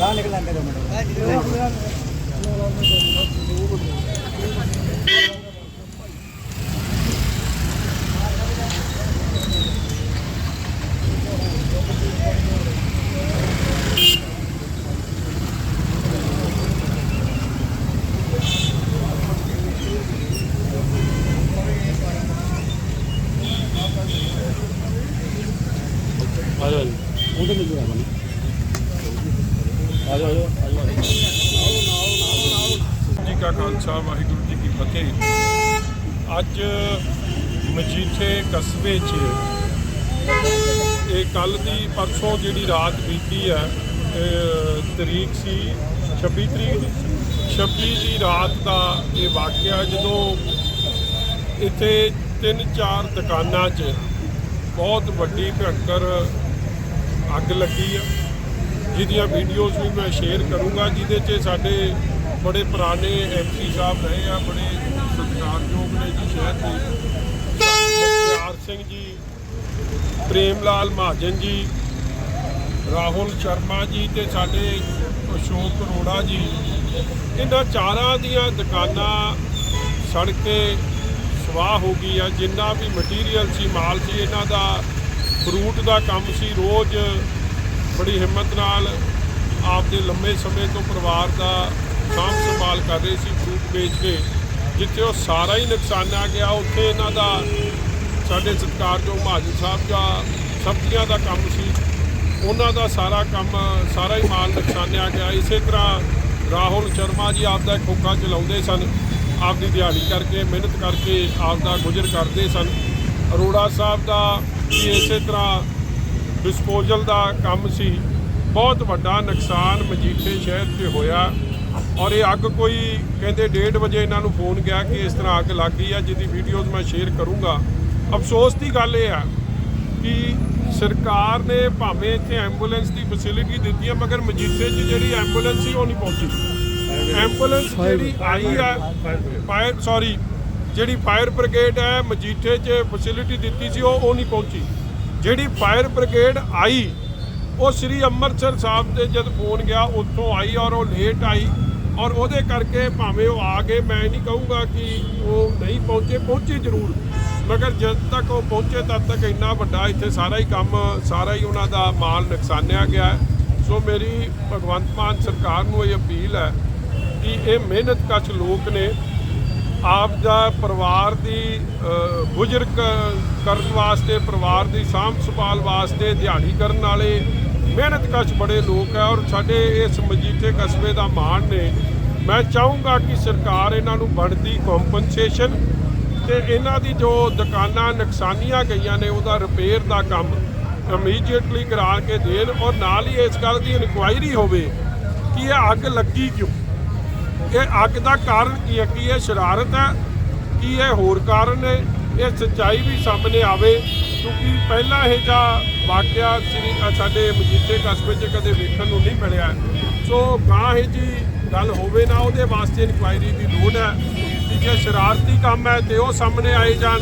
దానికి అంటే Ada, ada juga mana? ਜੀ ਕਾ ਖਾਲਸਾ, ਵਾਹਿਗੁਰੂ ਜੀ ਕੀ ਫਤਿਹ। ਅੱਜ ਮਜੀਠੇ ਕਸਬੇ 'ਚ ਇਹ ਕੱਲ ਦੀ ਪਰਸੋਂ ਜਿਹੜੀ ਰਾਤ ਬੀਤੀ ਆ ਤਰੀਕ ਸੀ 26 ਤਰੀਕ ਦੀ। 26 ਦੀ ਰਾਤ ਦਾ ਇਹ ਵਾਕਿਆ ਜਦੋਂ ਇੱਥੇ ਤਿੰਨ ਚਾਰ ਦੁਕਾਨਾਂ 'ਚ ਬਹੁਤ ਵੱਡੀ ਭਿਆਨਕ ਅੱਗ ਲੱਗੀ ਆ। ਜਿਹਦੀਆਂ ਵੀਡੀਓਜ਼ ਵੀ ਮੈਂ ਸ਼ੇਅਰ ਕਰੂੰਗਾ, ਜਿਹਦੇ 'ਚ ਸਾਡੇ ਬੜੇ ਪੁਰਾਣੇ ਐਮਪੀ ਸਾਹਿਬ ਰਹੇ ਆ, ਬੜੇ ਸਤਿਕਾਰਯੋਗ ਨੇ ਜੀ ਸ਼ਹਿਰ ਦੇ। ਪਿਆਰ ਸਿੰਘ ਜੀ ਪ੍ਰੇਮ ਲਾਲ ਮਹਾਜਨ ਜੀ, ਰਾਹੁਲ ਸ਼ਰਮਾ ਜੀ ਤੇ ਸਾਡੇ ਅਸ਼ੋਕ ਅਰੋੜਾ ਜੀ। ਇਹਨਾਂ ਚਾਰਾਂ ਦੀਆਂ ਦੁਕਾਨਾਂ ਸੜ ਕੇ ਸਵਾਹ ਹੋ ਗਈ ਆ। ਜਿੰਨਾ ਵੀ ਮਟੀਰੀਅਲ ਸੀ, ਮਾਲ ਸੀ, ਇਹਨਾਂ ਦਾ ਫਰੂਟ ਦਾ ਕੰਮ ਸੀ। ਰੋਜ਼ ਬੜੀ ਹਿੰਮਤ ਨਾਲ ਆਪਦੇ ਲੰਮੇ ਸਮੇਂ ਤੋਂ ਪਰਿਵਾਰ ਦਾ ਸਾਂਭ ਸੰਭਾਲ ਕਰ ਰਹੇ ਸੀ ਫਰੂਟ ਵੇਚ ਕੇ ਜਿੱਥੇ ਉਹ ਸਾਰਾ ਹੀ ਨੁਕਸਾਨਿਆ ਗਿਆ। ਉੱਥੇ ਇਹਨਾਂ ਦਾ ਸਾਡੇ ਸਤਿਕਾਰਯੋਗ ਮਹਾਜਨ ਸਾਹਿਬ ਦਾ ਸਬਜ਼ੀਆਂ ਦਾ ਕੰਮ ਸੀ, ਉਹਨਾਂ ਦਾ ਸਾਰਾ ਕੰਮ, ਸਾਰਾ ਹੀ ਮਾਲ ਨੁਕਸਾਨਿਆ ਗਿਆ। ਇਸੇ ਤਰ੍ਹਾਂ ਰਾਹੁਲ ਸ਼ਰਮਾ ਜੀ ਆਪਦਾ ਇੱਕ ਖੋਖਾ ਚਲਾਉਂਦੇ ਸਨ, ਆਪਦੀ ਦਿਹਾੜੀ ਕਰਕੇ, ਮਿਹਨਤ ਕਰਕੇ ਆਪਦਾ ਗੁਜ਼ਰ ਕਰਦੇ ਸਨ। ਅਰੋੜਾ ਸਾਹਿਬ ਦਾ ਵੀ ਇਸੇ ਤਰ੍ਹਾਂ ਡਿਸਪੋਜ਼ਲ ਦਾ ਕੰਮ ਸੀ। ਬਹੁਤ ਵੱਡਾ ਨੁਕਸਾਨ ਮਜੀਠੇ ਸ਼ਹਿਰ 'ਚ ਹੋਇਆ। ਔਰ ਇਹ ਅੱਗ ਕੋਈ ਕਹਿੰਦੇ 1:30 ਵਜੇ ਇਹਨਾਂ ਨੂੰ ਫੋਨ ਗਿਆ ਕਿ ਇਸ ਤਰ੍ਹਾਂ ਅੱਗ ਲੱਗ ਗਈ ਆ ਜਿਹਦੀ ਵੀਡੀਓਜ਼ ਮੈਂ ਸ਼ੇਅਰ ਕਰੂੰਗਾ। ਅਫਸੋਸ ਦੀ ਗੱਲ ਇਹ ਆ ਕਿ ਸਰਕਾਰ ਨੇ ਭਾਵੇਂ ਇੱਥੇ ਐਂਬੂਲੈਂਸ ਦੀ ਫੈਸਿਲਿਟੀ ਦਿੱਤੀ ਹੈ ਮਗਰ ਮਜੀਠੇ 'ਚ ਜਿਹੜੀ ਐਂਬੂਲੈਂਸ ਸੀ ਉਹ ਨਹੀਂ ਪਹੁੰਚੀ। ਐਂਬੂਲੈਂਸ ਜਿਹੜੀ ਆਈ ਆ ਫਾਇਰ ਸੌਰੀ ਜਿਹੜੀ ਫਾਇਰ ਬ੍ਰਿਗੇਡ ਹੈ ਮਜੀਠੇ 'ਚ ਫੈਸਿਲਿਟੀ ਦਿੱਤੀ ਸੀ ਉਹ ਉਹ ਨਹੀਂ ਪਹੁੰਚੀ। ਜਿਹੜੀ ਫਾਇਰ ਬ੍ਰਿਗੇਡ ਆਈ, ਉਹ ਸ੍ਰੀ ਅੰਮ੍ਰਿਤਸਰ ਸਾਹਿਬ ਦੇ ਜਦ ਫੋਨ ਗਿਆ, ਉੱਥੋਂ ਆਈ ਔਰ ਉਹ ਲੇਟ ਆਈ ਔਰ ਉਹਦੇ ਕਰਕੇ ਭਾਵੇਂ ਉਹ ਆ ਗਏ, ਮੈਂ ਨਹੀਂ ਕਹੂੰਗਾ ਕਿ ਉਹ ਨਹੀਂ ਪਹੁੰਚੇ ਪਹੁੰਚੇ ਜ਼ਰੂਰ। ਮਗਰ ਜਦ ਤੱਕ ਉਹ ਪਹੁੰਚੇ, ਤਦ ਤੱਕ ਇੰਨਾ ਵੱਡਾ ਇੱਥੇ ਸਾਰਾ ਹੀ ਕੰਮ, ਸਾਰਾ ਹੀ ਉਹਨਾਂ ਦਾ ਮਾਲ ਨੁਕਸਾਨਿਆ ਗਿਆ ਸੋ ਮੇਰੀ ਭਗਵੰਤ ਮਾਨ ਸਰਕਾਰ ਨੂੰ ਇਹ ਅਪੀਲ ਹੈ ਕਿ ਇਹ ਮਿਹਨਤ ਕਸ਼ ਲੋਕ ਨੇ ਆਪ ਦਾ ਪਰਿਵਾਰ ਦੀ ਅ, ਕਰਨ ਵਾਸਤੇ ਪਰਿਵਾਰ ਦੀ ਸਾਂਭ ਸੰਭਾਲ ਵਾਸਤੇ ਦਿਹਾੜੀ ਕਰਨ ਵਾਲੇ ਮਿਹਨਤ ਕਸ਼ ਬੜੇ ਲੋਕ ਹੈ ਔਰ ਸਾਡੇ ਇਸ ਮਜੀਠੇ ਕਸਬੇ ਦਾ ਮਾਣ ਨੇ। ਮੈਂ ਚਾਹੂੰਗਾ ਕਿ ਸਰਕਾਰ ਇਹਨਾਂ ਨੂੰ ਬਣਦੀ ਕੰਪਨਸੇਸ਼ਨ ਤੇ ਇਹਨਾਂ ਦੀ ਜੋ ਦੁਕਾਨਾਂ ਨੁਕਸਾਨੀਆਂ ਗਈਆਂ ਨੇ ਉਹਦਾ ਰਿਪੇਅਰ ਦਾ ਕੰਮ ਇਮੀਡੀਏਟਲੀ ਕਰਾ ਕੇ ਦੇਣ ਔਰ ਨਾਲ ਹੀ ਇਸ ਗੱਲ ਦੀ ਇਨਕੁਆਇਰੀ ਹੋਵੇ ਕਿ ਇਹ ਅੱਗ ਲੱਗੀ ਕਿਉਂ? ਇਹ ਅੱਗ ਦਾ ਕਾਰਨ ਕੀ ਹੈ? ਕੀ ਇਹ ਸ਼ਰਾਰਤ ਹੈ? ਕੀ ਇਹ ਹੋਰ ਕਾਰਨ ਹੈ? ਇਹ ਸੱਚਾਈ ਵੀ ਸਾਹਮਣੇ ਆਵੇ, ਕਿਉਂਕਿ ਪਹਿਲਾਂ ਇਹ ਜਿਹਾ ਵਾਕਿਆ ਸ੍ਰੀ ਸਾਡੇ ਮਜੀਠੇ ਕਸਬੇ 'ਚ ਕਦੇ ਵੇਖਣ ਨੂੰ ਨਹੀਂ ਮਿਲਿਆ। ਸੋ ਗਾਂ ਇਹ ਜੀ ਗੱਲ ਹੋਵੇ ਨਾ, ਉਹਦੇ ਵਾਸਤੇ ਇਨਕੁਆਇਰੀ ਦੀ ਲੋੜ ਹੈ। ਕਿ ਜੇ ਸ਼ਰਾਰਤੀ ਕੰਮ ਹੈ ਤੇ ਉਹ ਸਾਹਮਣੇ ਆਏ ਜਾਣ,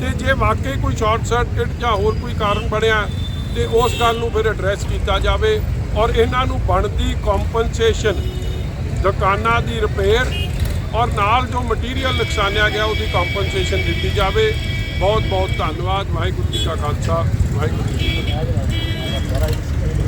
ਤੇ ਜੇ ਵਾਕਈ ਕੋਈ ਸ਼ਾਰਟ ਸਰਕਟ ਜਾਂ ਹੋਰ ਕੋਈ ਕਾਰਨ ਬਣਿਆ, ਤੇ ਉਸ ਗੱਲ ਨੂੰ ਫਿਰ ਐਡਰੈਸ ਕੀਤਾ ਜਾਵੇ। ਔਰ ਇਹਨਾਂ ਨੂੰ ਬਣਦੀ ਕੰਪਨਸੇਸ਼ਨ ਦੁਕਾਨਾਂ ਦੀ ਰਿਪੇਅਰ ਔਰ ਨਾਲ ਜੋ ਮਟੀਰੀਅਲ ਨੁਕਸਾਨਿਆ ਗਿਆ, ਉਹਦੀ ਕੰਪਨਸੇਸ਼ਨ ਦਿੱਤੀ ਜਾਵੇ। ਬਹੁਤ ਬਹੁਤ ਧੰਨਵਾਦ। ਵਾਹਿਗੁਰੂ ਜੀ ਕਾ ਖਾਲਸਾ। ਵਾਹਿਗੁਰੂ ਜੀ ਕੀ ਫਤਿਹ।